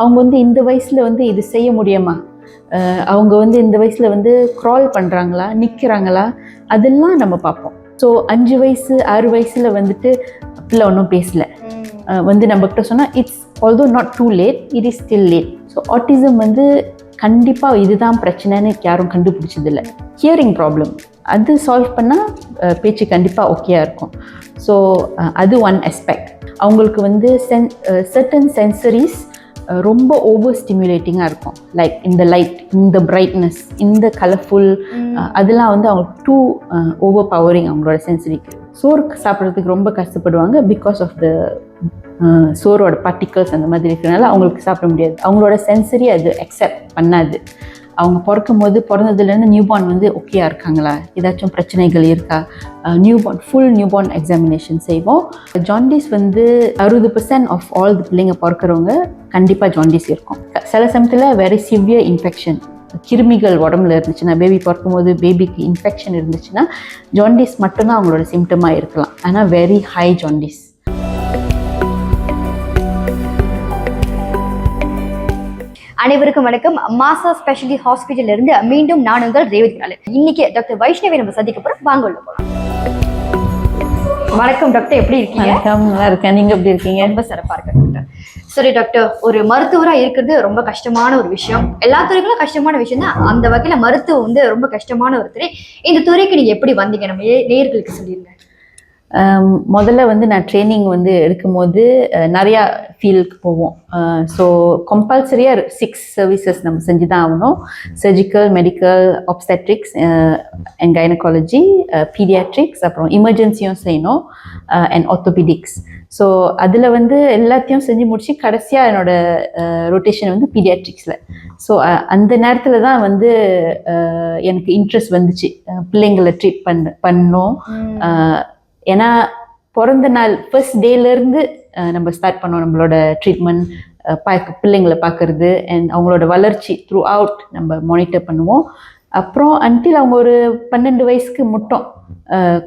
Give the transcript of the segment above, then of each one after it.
அவங்க வந்து இந்த வயசில் வந்து இது செய்ய முடியுமா? அவங்க வந்து இந்த வயசில் வந்து க்ரால் பண்ணுறாங்களா நிற்கிறாங்களா அதெல்லாம் நம்ம பார்ப்போம். ஸோ அஞ்சு வயசு ஆறு வயசில் வந்துட்டு பிள்ளை ஒன்றும் பேசல. வந்து நம்மக்கிட்ட சொன்னால் it's although not too late it is still late so autism வந்து கண்டிப்பாக இதுதான் பிரச்சனைன்னு யாரும் கண்டுபிடிச்சதில்ல. ஹியரிங் ப்ராப்ளம் அது சால்வ் பண்ணால் பேச்சு கண்டிப்பாக ஓகேயா இருக்கும். ஸோ அது ஒன் aspect. அவங்களுக்கு வந்து சென் சர்டன் சென்சரிஸ் ரொம்ப ஓவர் ஸ்டிமுலேட்டிங்காக இருக்கும் லைக் இந்த லைட் இந்த பிரைட்னஸ் இந்த கலர்ஃபுல் அதெல்லாம் வந்து அவங்களுக்கு டூ ஓவர் பவரிங் அவங்களோட சென்சரிக்கு சோறு சாப்பிட்றதுக்கு ரொம்ப கஷ்டப்படுவாங்க பிகாஸ் ஆஃப் த சோரோட பார்ட்டிகல்ஸ் அந்த மாதிரி இருக்கிறனால அவங்களுக்கு சாப்பிட முடியாது. அவங்களோட சென்சரி அது அக்செப்ட் பண்ணாது. அவங்க பிறக்கும் போது பிறந்ததுலேருந்து நியூபார்ன் வந்து ஓகேயா இருக்காங்களா? ஏதாச்சும் பிரச்சனைகள் இருக்கா? நியூபார்ன் ஃபுல் நியூபார்ன் எக்ஸாமினேஷன் செய்வோம். ஜாண்டிஸ் வந்து அறுபது பர்சன்ட் ஆஃப் ஆல் தி பிள்ளைங்க பிறக்கிறவங்க கண்டிப்பாக ஜாண்டிஸ் இருக்கும். சில சமயத்தில் வெரி சிவியர் இன்ஃபெக்ஷன் கிருமிகள் உடம்புல இருந்துச்சுன்னா பேபி பிறக்கும்போது பேபிக்கு இன்ஃபெக்ஷன் இருந்துச்சுன்னா ஜாண்டிஸ் மட்டும்தான் அவங்களோட சிம்டமாக இருக்கலாம். ஆனால் வெரி ஹை ஜாண்டிஸ் அனைவருக்கும் வணக்கம். மாசா ஸ்பெஷலி ஹாஸ்பிட்டல்ல இருந்து மீண்டும் நான் உங்கள் ரேவதி நாளு. இன்னைக்கு டாக்டர் வைஷ்ணவி நம்ம சந்திக்க போறோம். வாங்க உள்ள போலாம். வணக்கம் டாக்டர். எப்படி இருக்கீங்க? வணக்கம். நல்லா இருக்கேன். நீங்கள் எப்படி இருக்கீங்க? ரொம்ப சிறப்பா இருக்கு டாக்டர். சரி டாக்டர் ஒரு மருத்துவரா இருக்கிறது ரொம்ப கஷ்டமான ஒரு விஷயம். எல்லா துறைகளும் கஷ்டமான விஷயம் தான் அந்த வகையில மருத்துவம் வந்து ரொம்ப கஷ்டமான ஒரு துறை. இந்த துறைக்கு நீங்க எப்படி வந்தீங்க? நம்ம நே- நேயர்களுக்கு சொல்லிருங்க. ஆம், முதல்ல வந்து நான் ட்ரைனிங் வந்து எடுக்கும்போது நிறையா ஃபீல்டுக்கு போவோம். ஸோ கம்பல்சரியாக சிக்ஸ் சர்வீசஸ் நம்ம செஞ்சு தான் ஆகணும் surgical medical obstetrics and gynaecology paediatrics அப்புறம் இமர்ஜென்சியும் செய்யணும். அண்ட் ஆர்த்தோபிடிக்ஸ் ஸோ அதில் வந்து எல்லாத்தையும் செஞ்சு முடிச்சு கடைசியாக என்னோட ரொட்டேஷன் வந்து பீடியாட்ரிக்ஸில் ஸோ அந்த நேரத்தில் தான் வந்து எனக்கு இன்ட்ரெஸ்ட் வந்துச்சு. பிள்ளைங்களை ட்ரீட் பண்ண பண்ணோம். ஏன்னா பிறந்த நாள் ஃபர்ஸ்ட் டேலேருந்து நம்ம ஸ்டார்ட் பண்ணோம் நம்மளோட ட்ரீட்மெண்ட் பார்க்க பிள்ளைங்களை பார்க்கறது அண்ட் அவங்களோட வளர்ச்சி த்ரூ அவுட் நம்ம மானிட்டர் பண்ணுவோம். அப்புறம் அன்டில் அவங்க ஒரு பன்னெண்டு வயசுக்கு மட்டும்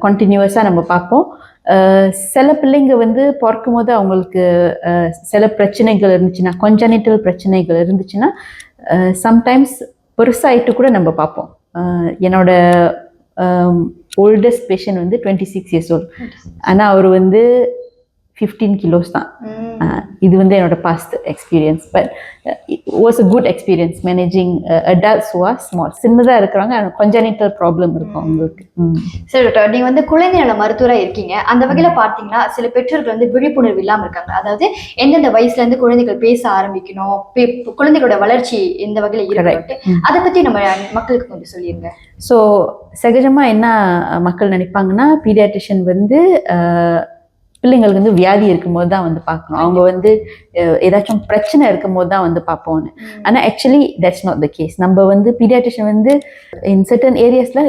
கண்டினியூவஸாக நம்ம பார்ப்போம் சில பிள்ளைங்க வந்து பிறக்கும் போது அவங்களுக்கு சில பிரச்சனைகள் இருந்துச்சுன்னா கொஞ்சனிட்டல் பிரச்சனைகள் இருந்துச்சுன்னா சம்டைம்ஸ் பெருசாகிட்டு கூட நம்ம பார்ப்போம் என்னோட ஓல்டஸ்ட் பேஷண்ட் வந்து டுவெண்ட்டி சிக்ஸ் இயர்ஸ் ஓல்ட் ஆனால் அவர் வந்து ஃபிஃப்டீன் கிலோஸ் தான். இது வந்து என்னோட past experience but was a good experience managing adults was small சின்னதாக இருக்கிறவங்க கொஞ்சனிட்டல் ப்ராப்ளம் இருக்கும் அவங்களுக்கு. சரி டாக்டர் நீங்க வந்து குழந்தை நல மருத்துவரா இருக்கீங்க. அந்த வகையில பார்த்தீங்கன்னா சில பெற்றோர்கள் வந்து விழிப்புணர்வு இல்லாம இருக்காங்க. அதாவது எந்தெந்த வயசுல இருந்து குழந்தைகள் பேச ஆரம்பிக்கணும் குழந்தைகளோட வளர்ச்சி எந்த வகையில இருக்கு அதை பத்தி நம்ம மக்களுக்கு கொஞ்சம் சொல்லிருங்க. ஸோ சகஜமாக என்ன மக்கள் நினைப்பாங்கன்னா பீடியாட்ரிஷியன் வந்து பிள்ளைங்களுக்கு வந்து வியாதி இருக்கும்போது தான் வந்து பார்க்கணும். அவங்க வந்து ஏதாச்சும் பிரச்சனை இருக்கும்போது தான் வந்து பார்ப்போம்னு. ஆனால் actually that's not the case நம்ம வந்து பீடியாட்ரிஷியன் வந்து இன் சர்டன் ஏரியாஸில்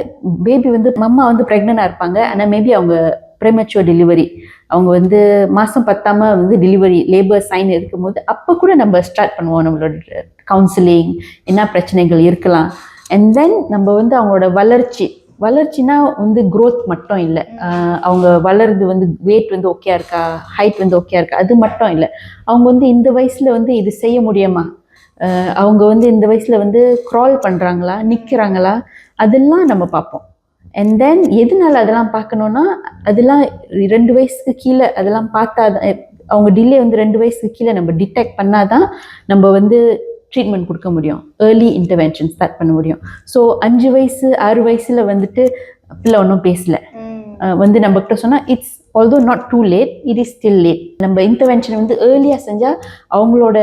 பேபி வந்து மம்மா வந்து ப்ரெக்னெண்டாக இருப்பாங்க. ஆனால் மேபி அவங்க ப்ரெமெச்சுவர் டெலிவரி அவங்க வந்து மாதம் பத்தாம வந்து டெலிவரி லேபர் சைன் இருக்கும்போது அப்போ கூட நம்ம ஸ்டார்ட் பண்ணுவோம் நம்மளோட கவுன்சிலிங் என்ன பிரச்சனைகள் இருக்கலாம். அண்ட் தென் நம்ம வந்து அவங்களோட வளர்ச்சி வளர்ச்சினா வந்து growth மட்டும் இல்லை. அவங்க வளருது வந்து வெயிட் வந்து ஓகே இருக்கா? ஹைட் வந்து ஓகே இருக்கா? அது மட்டும் இல்லை. அவங்க வந்து இந்த வயசுல வந்து இது செய்ய முடியுமா? அவங்க வந்து இந்த வயசுல வந்து க்ரால் பண்றாங்களா? நிற்கிறாங்களா அதெல்லாம் நம்ம பார்ப்போம். அண்ட் தென் எதனால அதெல்லாம் பார்க்கணுன்னா அதெல்லாம் ரெண்டு வயசுக்கு கீழே அதெல்லாம் பார்த்தா தான் அவங்க டிலே வந்து ரெண்டு வயசுக்கு கீழே நம்ம டிடெக்ட் பண்ணாதான் நம்ம வந்து ட்ரீட்மெண்ட் கொடுக்க முடியும். ஏர்லி இன்டர்வென்ஷன் ஸ்டார்ட் பண்ண முடியும். ஸோ அஞ்சு வயசு ஆறு வயசுல வந்துட்டு பிள்ளை ஒன்றும் பேசல. வந்து நம்மக்கிட்ட சொன்னால் it's although not too late it is still late நம்ம இன்டர்வென்ஷன் வந்து ஏர்லியாக செஞ்சால் அவங்களோட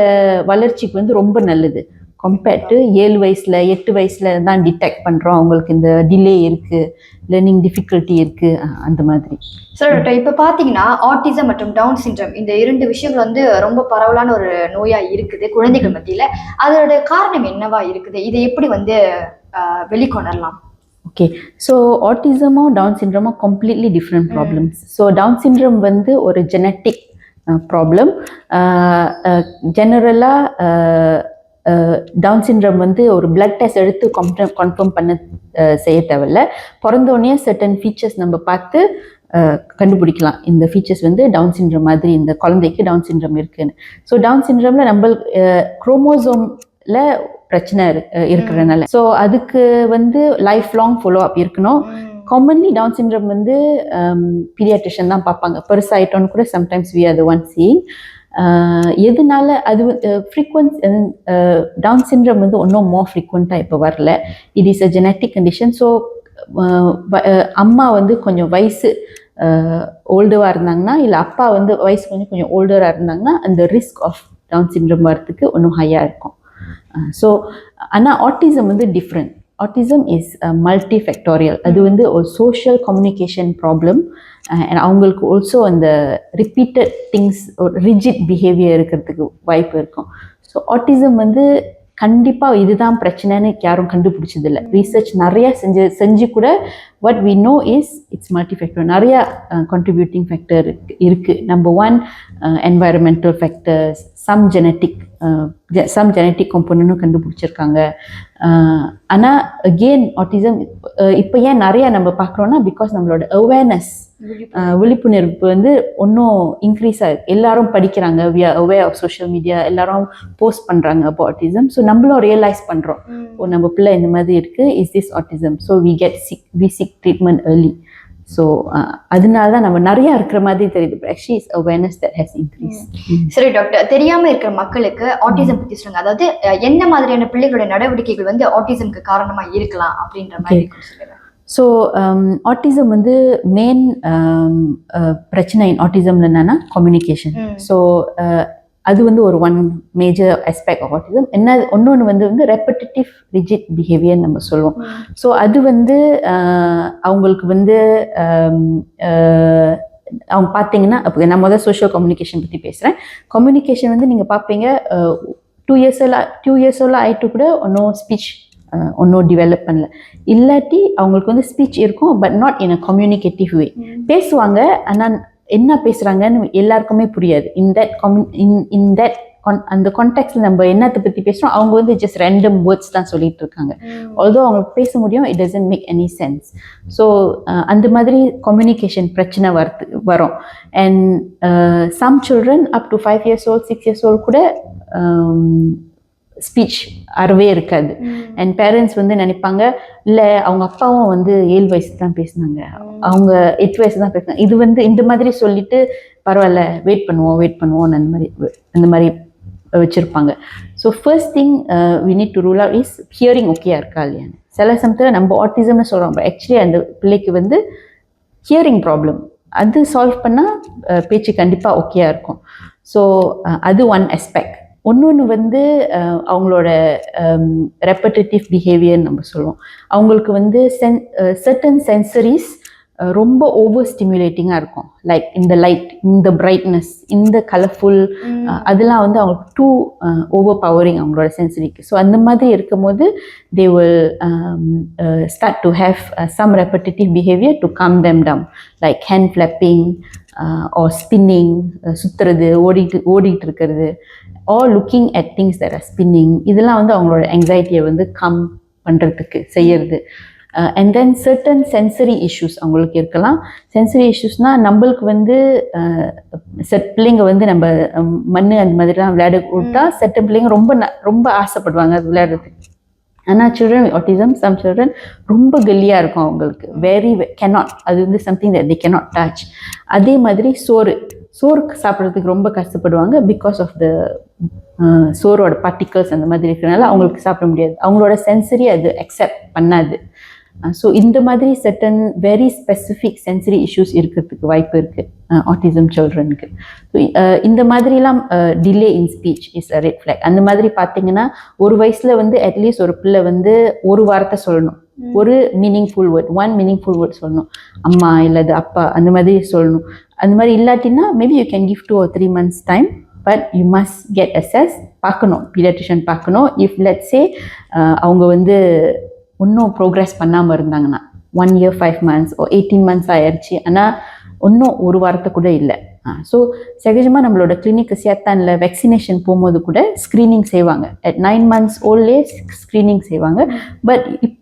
வளர்ச்சிக்கு வந்து ரொம்ப நல்லது. கம்பேர்ட் டு ஏழு வயசில் எட்டு வயசில் தான் டிடெக்ட் பண்ணுறோம் அவங்களுக்கு இந்த டிலே இருக்குது லேர்னிங் டிஃபிகல்ட்டி இருக்குது அந்த மாதிரி. சார் டாக்டர் இப்ப பாத்தீங்கன்னா ஆட்டிசம் மற்றும் டவுன் சிண்ட்ரம் இந்த இரண்டு விஷயங்கள் வந்து ரொம்ப பரவலான ஒரு நோயா இருக்குது குழந்தைகள் மத்தியில. அதோட காரணம் என்னவா இருக்குது? இதை எப்படி வந்து வெளிக்கொணரலாம்? ஓகே ஸோ ஆட்டிசமும் down சிண்ட்ரமும் completely different problems so down syndrome வந்து ஒரு ஜெனட்டிக் ப்ராப்ளம் ஜெனரலாக டவுன் சிண்ட்ரம் வந்து ஒரு பிளட் டெஸ்ட் எடுத்து கன்ஃபார்ம் கன்ஃபார்ம் பண்ண செய்ய தேவையில்ல. பிறந்தோடனே சர்டன் ஃபீச்சர்ஸ் நம்ம பார்த்து கண்டுபிடிக்கலாம். இந்த ஃபீச்சர்ஸ் வந்து டவுன் சிண்ட்ரம் மாதிரி இந்த குழந்தைக்கு டவுன் சிண்ட்ரம் இருக்குன்னு. ஸோ டவுன் சிண்ட்ரமில் நம்ம குரோமோசோமில் பிரச்சனை இரு- அஹ் இருக்கிறனால ஸோ அதுக்கு வந்து லைஃப் லாங் ஃபாலோ அப் இருக்கணும் காமன்லி டவுன் சிண்ட்ரம் வந்து பீடியாட்ரிஷன் தான் பார்ப்பாங்க. பெருசாயிட்டோன்னு கூட sometimes we are the one seeing எதனால அது ஃப்ரீக்வன்ஸ் டவுன் சிண்ட்ரம் வந்து ஒன்றும் மோர் ஃப்ரீக்வெண்ட்டாக இப்போ வரல. It is a genetic condition so அம்மா வந்து கொஞ்சம் வயசு ஓல்டுவாக இருந்தாங்கன்னா இல்லை அப்பா வந்து வயசு கொஞ்சம் கொஞ்சம் ஓல்டராக இருந்தாங்கன்னா அந்த ரிஸ்க் ஆஃப் டவுன் சிண்ட்ரம் வரத்துக்கு ஒன்றும் ஹையாக இருக்கும். ஸோ ஆனால் ஆட்டிசம் வந்து different autism is multi factorial அது வந்து ஒரு சோஷியல் கம்யூனிகேஷன் ப்ராப்ளம் அவங்களுக்கு ஆல்சோ அந்த ரிப்பீட்டட் திங்ஸ் ஒரு ரிஜிட் பிஹேவியர் இருக்கிறதுக்கு வாய்ப்பு இருக்கும். ஸோ ஆட்டிசம் வந்து கண்டிப்பாக இதுதான் பிரச்சனைன்னு யாரும் கண்டுபிடிச்சதில்ல. ரீசர்ச் நிறைய செஞ்சு செஞ்சு கூட what we know is it's multifactor. நிறைய contributing factor இருக்கு இருக்கு. Number one environmental factors some genetic uh, ge- some genetic componentடும் கண்டுபிடிச்சிருக்காங்க. ஆனால் அகெயின் ஆட்டிசம் இப்போ ஏன் நிறைய நம்ம பார்க்குறோன்னா பிகாஸ் நம்மளோட அவேர்னஸ் விழிப்புணர்வு. வந்து இன்னும் இன்க்ரீஸ் ஆகுது எல்லாரும் படிக்கிறாங்க. We are aware of social media எல்லாரும் போஸ்ட் பண்ணுறாங்க அப்போ ஆட்டிசம் ஸோ நம்மளும் ரியலைஸ் பண்ணுறோம் ஓ நம்ம பிள்ளை இந்த மாதிரி இருக்குது is this autism so we get sick we sick treatment early so அதனால தான் நம்ம நிறையா இருக்கிற மாதிரி தெரியுது. Actually is awareness that has increase சரி டாக்டர் தெரியாம இருக்கிற மக்களுக்கு ஆட்டிசம் பத்தி சொல்லுங்க. அதாவது என்ன மாதிரியான பிள்ளைகளோட நடவடிக்கைகள் வந்து ஆட்டிசம்க்கு காரணமா இருக்கலாம் அப்படின்ற மாதிரி கொஞ்சம் சொல்லுங்க. ஸோ ஆட்டிசம் um, வந்து மெயின் பிரச்சனை ஆட்டிசம்ல என்னன்னா கம்யூனிகேஷன். ஸோ அது வந்து ஒரு one major aspect of autism என்ன இன்னொன்று வந்து வந்து ரெப்படிட்டிவ் ரிஜிட் பிஹேவியர் நம்ம சொல்லுவோம். ஸோ அது வந்து அவங்களுக்கு வந்து அவங்க பார்த்தீங்கன்னா அப்போ நான் முதல் சோஷியல் கம்யூனிகேஷன் பற்றி பேசுகிறேன் கம்யூனிகேஷன் வந்து நீங்கள் பார்ப்பீங்க டூ இயர்ஸ் எல்லாம் டூ இயர்ஸ் எல்லாம் ஆயிட்டு கூட ஒன்றும் ஸ்பீச் ஒன்றும் டெவலப் பண்ணல. இல்லாட்டி அவங்களுக்கு வந்து ஸ்பீச் இருக்கும் but not in a communicative way பேசுவாங்க ஆனால் என்ன பேசுகிறாங்கன்னு எல்லாருக்குமே புரியாது. In that கம்யூ in in that அந்த கான்டாக்ட்ல நம்ம என்னத்தை பற்றி பேசுகிறோம் அவங்க வந்து ஜஸ்ட் ரெண்டம் வேர்ட்ஸ் தான் சொல்லிட்டு இருக்காங்க. although அவங்களுக்கு பேச முடியும் it doesn't make any sense so அந்த மாதிரி கம்யூனிகேஷன் பிரச்சனை வருது வரும். And some children up to five years old six years old கூட ஸ்பீச் அறவே இருக்காது. அண்ட் பேரண்ட்ஸ் வந்து நினைப்பாங்க இல்லை அவங்க அப்பாவும் வந்து ஏழு வயசு தான் பேசினாங்க அவங்க எட்டு வயசு தான் பேசினாங்க. இது வந்து இந்த மாதிரி சொல்லிட்டு பரவாயில்ல வெயிட் பண்ணுவோம் வெயிட் பண்ணுவோம். அந்த மாதிரி அந்த மாதிரி வச்சுருப்பாங்க. So first thing we need to rule out is hearing ஓகேயா இருக்கா இல்லையான்னு. சில சமயத்தில் நம்ம ஆட்டிசம்னு சொல்கிறோம் ஆக்சுவலி அந்த பிள்ளைக்கு வந்து ஹியரிங் ப்ராப்ளம் அது சால்வ் பண்ணால் பேச்சு கண்டிப்பாக ஓகேயா இருக்கும். ஸோ அது ஒன் aspect. இன்னொன்று வந்து அவங்களோட ரெப்படேட்டிவ் பிஹேவியர் நம்ம சொல்லுவோம். அவங்களுக்கு வந்து சென் சர்டன் சென்சரிஸ் ரொம்ப ஓவர் ஸ்டிமுலேட்டிங்காக இருக்கும். லைக் இந்த லைட் இந்த பிரைட்னஸ் இந்த கலர்ஃபுல் அதெல்லாம் வந்து அவங்களுக்கு டூ ஓவர் பவரிங் அவங்களோட சென்சரிக்கு ஸோ அந்த மாதிரி இருக்கும்போது they will start to have some repetitive behaviour to calm them down. Like hand flapping or spinning சுற்றுறது ஓடிட்டு ஓடிட்டு இருக்கிறது. Or looking at things that are spinning இதெல்லாம் வந்து அவங்களோட anxiety-ய வந்து கம் பண்ணுறதுக்கு செய்யறது. And then certain sensory issues அவங்களுக்கு இருக்கலாம். சென்சரி இஷ்யூஸ்னால் நம்மளுக்கு வந்து செட் பிள்ளைங்க வந்து நம்ம அஹ், மண்ணு அந்த மாதிரிலாம் விளையாட விட்டா செட்ட பிள்ளைங்க ரொம்ப ந- ரொம்ப ஆசைப்படுவாங்க அது விளையாடுறதுக்கு. ஆனால் சில்ட்ரன் ஆட்டிசம் சம் சில்ட்ரன் ரொம்ப கெல்லியாக இருக்கும் அவங்களுக்கு. Very cannot. அது வந்து something that they cannot touch அதே மாதிரி சோறு. சோறு சாப்பிட்றதுக்கு ரொம்ப கஷ்டப்படுவாங்க பிகாஸ் ஆஃப் த சோறோட particles அந்த மாதிரி இருக்கிறனால அவங்களுக்கு சாப்பிட முடியாது. அவங்களோட சென்சரி அது அக்செப்ட் பண்ணாது. ஸோ இந்த மாதிரி certain very specific sensory issues இருக்கிறதுக்கு வாய்ப்பு இருக்குது ஆட்டிசம் சில்ட்ரனுக்கு ஸோ இந்த மாதிரிலாம் delay in speech is a red flag அந்த மாதிரி பார்த்தீங்கன்னா ஒரு வயசில் வந்து அட்லீஸ்ட் ஒரு பிள்ளை வந்து ஒரு வாரத்தை சொல்லணும். ஒரு meaningful word one meaningful word சொல்லணும். அம்மா இல்லது அப்பா அந்த மாதிரி சொல்லணும். அந்த மாதிரி இல்லாட்டின்னா maybe you can give two or three months time but you must get assess பார்க்கணும் பீடியாட்ரிஷன் பார்க்கணும். இஃப் லெட் சே அவங்க வந்து இன்னும் ப்ரோக்ரஸ் பண்ணாமல் இருந்தாங்கன்னா one year five months or eighteen months ஆயிடுச்சு ஆனால் இன்னும் ஒரு வாரத்தை கூட இல்லை. ஸோ சகஜமாக நம்மளோட கிளினிக் இல்லை வேக்சினேஷன் போகும்போது கூட ஸ்க்ரீனிங் செய்வாங்க. அட் நைன் மந்த்ஸ் ஓல்ட்லே ஸ்க்ரீனிங் செய்வாங்க. பட் இப்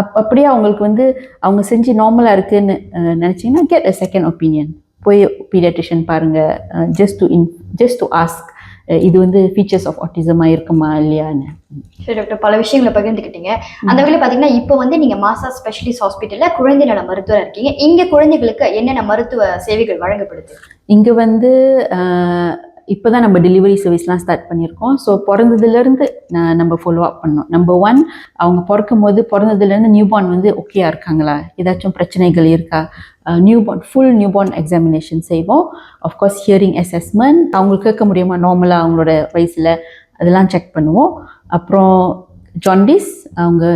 அப் அப்படியே அவங்களுக்கு வந்து அவங்க செஞ்சு நார்மலாக இருக்குன்னு நினைச்சீங்கன்னா கெட் அ செகண்ட் ஒப்பீனியன் போய் பீடியாட்ரிஷியன் பாருங்க. Just to in just to ask இது வந்து ஃபீச்சர்ஸ் ஆஃப் ஆட்டிசமாக இருக்குமா இல்லையான்னு. சரி டாக்டர் பல விஷயங்களை பகிர்ந்துக்கிட்டீங்க. அந்த வகையில் பார்த்தீங்கன்னா இப்போ வந்து நீங்க மாசா ஸ்பெஷலிஸ்ட் ஹாஸ்பிட்டல்ல குழந்தை நல மருத்துவர் இருக்கீங்க. இங்க குழந்தைகளுக்கு என்னென்ன மருத்துவ சேவைகள் வழங்கப்படுது? இங்கே வந்து இப்போ தான் நம்ம டெலிவரி சர்வீஸ்லாம் ஸ்டார்ட் பண்ணியிருக்கோம். ஸோ பிறந்ததுலேருந்து நம்ம ஃபாலோ அப் பண்ணோம். நம்பர் ஒன் அவங்க பிறக்கும் போது பிறந்ததுலேருந்து நியூபார்ன் வந்து ஓகேயா இருக்காங்களா? ஏதாச்சும் பிரச்சனைகள் இருக்கா? நியூபார்ன் ஃபுல் நியூபார்ன் எக்ஸாமினேஷன் செய்வோம். அஃப்கோர்ஸ் ஹியரிங் அசஸ்மெண்ட் அவங்களுக்கு கேட்க முடியுமா? நார்மலாக அவங்களோட வயசில் அதெல்லாம் செக் பண்ணுவோம். அப்புறம் ஜாண்டிஸ் அவங்க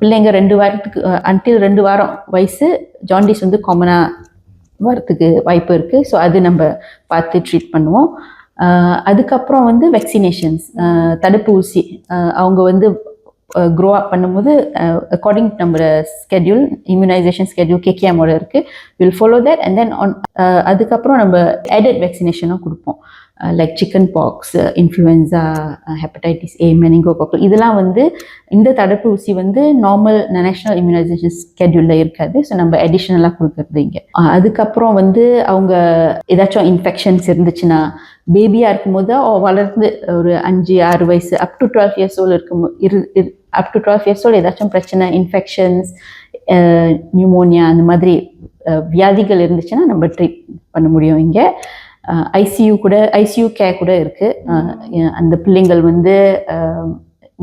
பிள்ளைங்க ரெண்டு வாரத்துக்கு அன்டில் ரெண்டு வாரம் வயசு ஜாண்டிஸ் வந்து காமனாக வரத்துக்கு வாய்ப்பு இருக்குது ஸோ அது நம்ம பார்த்து ட்ரீட் பண்ணுவோம். அதுக்கப்புறம் வந்து வெக்சினேஷன்ஸ் தடுப்பூசி அவங்க வந்து க்ரோ அப் பண்ணும்போது அக்கார்டிங் நம்ம ஸ்கெட்யூல் இம்யூனைசேஷன் ஸ்கெட்யூல் கேகேஎமோட இருக்குது will follow that and then on அதுக்கப்புறம் நம்ம added வேக்சினேஷனும் கொடுப்போம். Like chicken pox influenza hepatitis A meningococcal இதெல்லாம் வந்து இந்த தடுப்பு ஊசி வந்து நார்மல் நேஷனல் இம்யூனைசேஷன் ஸ்கெட்யூலில் இருக்காது. ஸோ நம்ம அடிஷ்னலாக கொடுக்குறது இங்கே. Uh, அதுக்கப்புறம் வந்து அவங்க ஏதாச்சும் இன்ஃபெக்ஷன்ஸ் இருந்துச்சுன்னா பேபியாக இருக்கும்போது வளர்ந்து ஒரு அஞ்சு ஆறு வயசு up to twelve years old இருக்கும் இரு up to twelve years old ஏதாச்சும் பிரச்சனை இன்ஃபெக்ஷன்ஸ் நியூமோனியா uh, அந்த மாதிரி uh, வியாதிகள் இருந்துச்சுன்னா நம்ம ட்ரீட் பண்ண முடியும் இங்கே. ஐசியூ கூட ஐசியூ கேர் கூட இருக்குது அந்த பிள்ளைங்கள் வந்து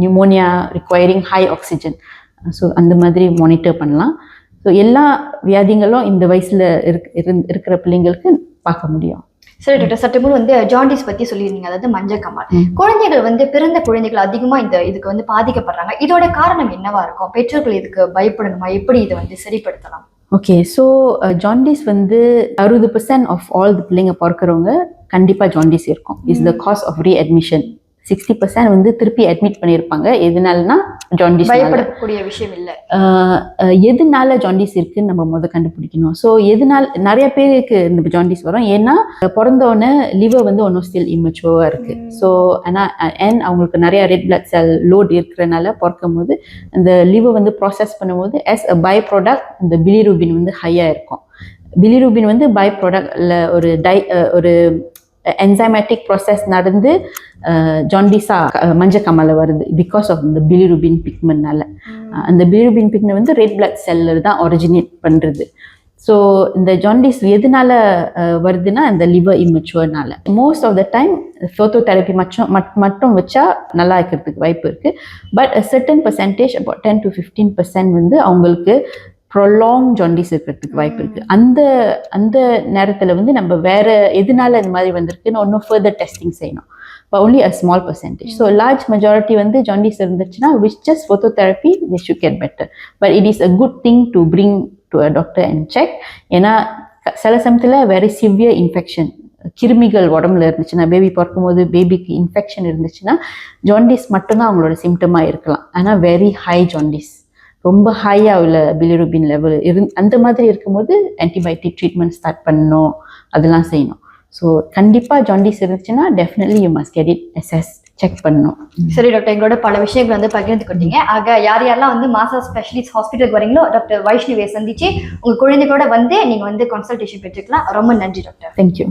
pneumonia requiring high oxygen so அந்த மாதிரி மானிட்டர் பண்ணலாம். ஸோ எல்லா வியாதிகளும் இந்த வயசில் இருக் இருக்கிற பிள்ளைங்களுக்கு பார்க்க முடியும். சரி டாக்டர் சற்று வந்து ஜாண்டிஸ் பத்தி சொல்லியிருந்தீங்க. அதாவது மஞ்சள் கம்மல் ம். குழந்தைகள் வந்து பிறந்த குழந்தைகள் அதிகமா இந்த இதுக்கு வந்து பாதிக்கப்படுறாங்க. இதோட காரணம் என்னவா இருக்கும்? பெற்றோர்கள் இதுக்கு பயப்படணுமா? எப்படி இதை வந்து சரிப்படுத்தலாம்? ஓகே ஸோ ஜாண்டிஸ் வந்து அறுபது பர்சன்ட் ஆஃப் ஆல் தி பிள்ளைங்க பிறக்கிறவங்க கண்டிப்பாக ஜாண்டிஸ் இருக்கும். Is the cause of readmission sixty percent வந்து திருப்பி அட்மிட் பண்ணியிருப்பாங்க. எதனாலனா ஜாண்டிஸ் பயப்படக்கூடிய விஷயம் இல்ல. எதனால ஜாண்டிஸ் இருக்குன்னு நம்ம முத கண்டுபிடிக்கணும். ஸோ எதனால நிறைய பேருக்கு இந்த ஜாண்டிஸ் வரும். ஏன்னா பிறந்தோடனே லிவர் வந்து ஒன்றும் ஸ்டில் இம்மெச்சுவராக இருக்கு. ம். ஸோ ஆனால் அண்ட் அவங்களுக்கு நிறைய ரெட் பிளட் செல் லோட் இருக்கிறனால பிறக்கும் போது அந்த லிவர் வந்து ப்ராசஸ் பண்ணும்போது ஆஸ் அ பை ப்ராடக்ட் இந்த பிலிரூபின் வந்து ஹையாக இருக்கும். பிலிரூபின் வந்து பை ப்ராடக்ட்ல ஒரு டை ஒரு என்சைமேட்டிக் ப்ராசஸ் நடந்து ஜாண்டிஸா மஞ்சள் கமலை வருது பிகாஸ் ஆஃப் இந்த பிலிரூபின் பிக்மெண்ட்னால அந்த பிலிரூபின் பிக்மெண்ட் வந்து ரெட் பிளட் செல்லில் தான் ஒரிஜினேட் பண்ணுறது ஸோ இந்த ஜாண்டிஸ் எதனால வருதுன்னா இந்த liver இம்மெச்சுவர்னால most of the time phototherapy மட்டும் மட்- மட்டும் வச்சா நல்லா இருக்கிறதுக்கு வாய்ப்பு இருக்குது but certain percentage about ten to fifteen percent வந்து அவங்களுக்கு ப்ரொலாங் ஜாண்டிஸ் இருக்கிறதுக்கு வாய்ப்பு இருக்குது அந்த அந்த நேரத்தில் வந்து நம்ம வேற எதனால இந்த மாதிரி வந்திருக்குன்னு ஒன்றும் ஃபர்தர் டெஸ்டிங் செய்யணும் but only a small percentage. So large majority வந்து jaundice இருந்துச்சுன்னா which just phototherapy they should get better. But it is a good thing to bring to a doctor and check. ஏன்னா க- சில சமயத்தில் very severe infection கிருமிகள் உடம்புல இருந்துச்சுன்னா baby பிறக்கும்போது பேபிக்கு இன்ஃபெக்ஷன் இருந்துச்சுன்னா ஜாண்டிஸ் மட்டும்தான் அவங்களோட சிம்டமாக இருக்கலாம் ஆனால் வெரி ஹை ஜாண்டிஸ் ரொம்ப ஹையாக உள்ள பிலிரூபின் லெவல் இரு அந்த மாதிரி இருக்கும்போது ஆன்டிபயோட்டிக் ட்ரீட்மெண்ட் ஸ்டார்ட் பண்ணணும். அதெல்லாம் செய்யணும். ஸோ கண்டிப்பாக ஜாண்டிஸ் இருந்துச்சுன்னா definitely you must get it assess check பண்ணணும். சரி டாக்டர் எங்களோட பல விஷயங்கள் வந்து பகிர்ந்துக்கிட்டீங்க ஆக யார் யாரெல்லாம் வந்து மாசா ஸ்பெஷலிஸ்ட் ஹாஸ்பிட்டலுக்கு வரீங்களோ டாக்டர் வைஷ்ணவியை சந்திச்சு உங்க குழந்தைகளோட வந்து நீங்க வந்து கன்சல்டேஷன் பெற்றுக்கலாம். ரொம்ப நன்றி டாக்டர் தேங்க்யூ